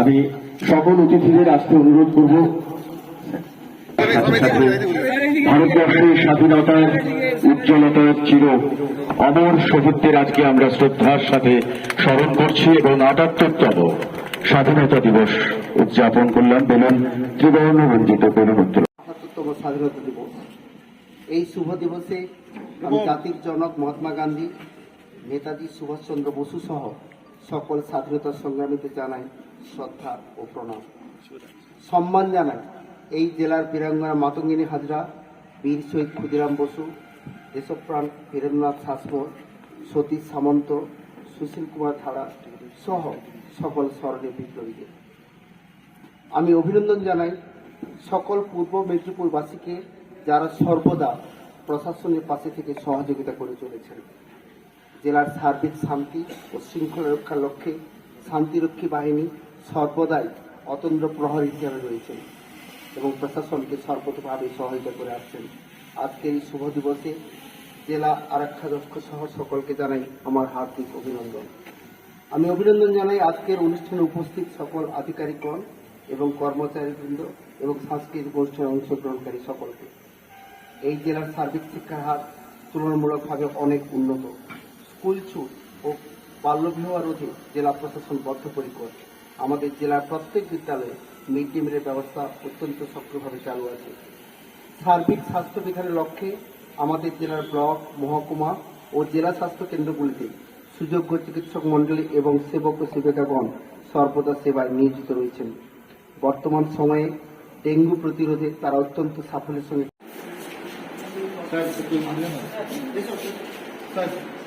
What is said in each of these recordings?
আমি সকল অতিথিদের আসতে অনুরোধ করব। ভারতবর্ষের স্বাধীনতার উজ্জ্বলতার চির অমর শহীদদের আজকে আমরা শ্রদ্ধার সাথে স্মরণ করছি এবং আটাত্তরতম স্বাধীনতা দিবস উদযাপন করলাম। বেলুন ত্রিবর্ণ রঞ্জিত বেলুন উত্তর স্বাধীনতা দিবস। এই শুভ দিবসে জাতির জনক মহাত্মা গান্ধী, নেতাজি সুভাষচন্দ্র বসু সহ সকল স্বাধীনতা সংগ্রামীদের জানাই শ্রদ্ধা ও প্রণাম। সম্মান জানাই এই জেলার বীরাঙ্গনা মাতঙ্গিনী হাজরা, বীর শহীদ ক্ষুদিরাম বসু, দেশপ্রাণ বীরেন্দ্রনাথ শাসমল, সতীশ সামন্ত, সুশীল কুমার ধারা সহ সকল স্মরণীয় বিপ্লবীদের। আমি অভিনন্দন জানাই সকল পূর্ব মেদিনীপুরবাসীকে যারা সর্বদা প্রশাসনের পাশে থেকে সহযোগিতা করে চলেছেন। জেলার সার্বিক শান্তি ও শৃঙ্খলা রক্ষার লক্ষ্যে শান্তিরক্ষী বাহিনী সর্বদাই অতন্দ্র প্রহরী হিসাবে রয়েছেন এবং প্রশাসনকে সর্বতভাবে সহায়তা করে আসছেন। আজকের এই শুভ দিবসে জেলা আরক্ষাধ্যক্ষ সহ সকলকে জানাই আমার হার্দিক অভিনন্দন। আমি অভিনন্দন জানাই আজকের অনুষ্ঠানে উপস্থিত সকল আধিকারিকগণ এবং কর্মচারীবৃন্দ এবং সাংস্কৃতিক অনুষ্ঠানে অংশগ্রহণকারী সকলকে। এই জেলার সার্বিক শিক্ষার হার তুলনামূলকভাবে অনেক উন্নত। স্কুল ছুট ও বাল্যবিবাহ রোধে জেলা প্রশাসন বদ্ধপরিকর আমাদের জেলার প্রত্যেক বিদ্যালয়ে মিড ডে মিলের ব্যবস্থা অত্যন্ত সক্রিয়ভাবে চালু আছে সার্বিক স্বাস্থ্য বিধানের লক্ষ্যে আমাদের জেলার ব্লক মহকুমা ও জেলা স্বাস্থ্য কেন্দ্রগুলিতে সুযোগ্য চিকিৎসক মণ্ডলী এবং সেবক ও সেবিকাগণ সর্বদা সেবায় নিয়োজিত রয়েছেন বর্তমান সময়ে ডেঙ্গু প্রতিরোধে তারা অত্যন্ত সাফল্যের সঙ্গে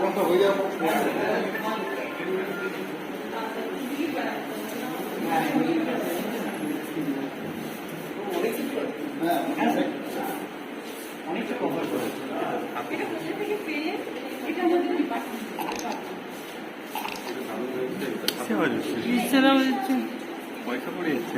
কোথা থেকে পেলে এটা ডিপার্টমেন্ট পয়সা পড়ে যাচ্ছে